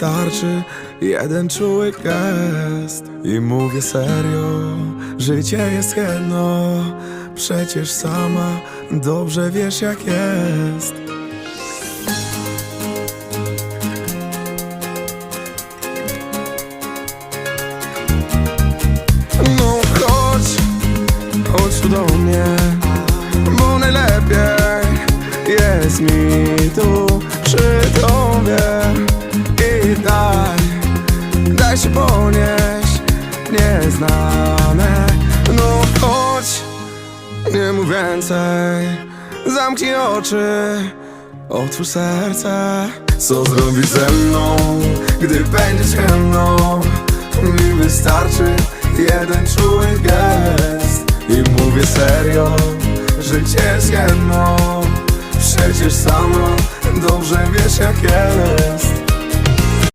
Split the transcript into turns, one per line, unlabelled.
wystarczy. Jeden czuły gest I mówię serio, życie jest jedno. Przecież sama dobrze wiesz jak jest. No chodź, chodź tu do mnie Bo najlepiej jest mi tu przy się ponieść Nieznane. No chodź, nie mów więcej. Zamknij oczy, otwórz serce. Co zrobisz ze mną, gdy będziesz ze mną? Mi wystarczy jeden czuły gest I mówię serio, życie jest jedno Przecież sama dobrze wiesz jak jest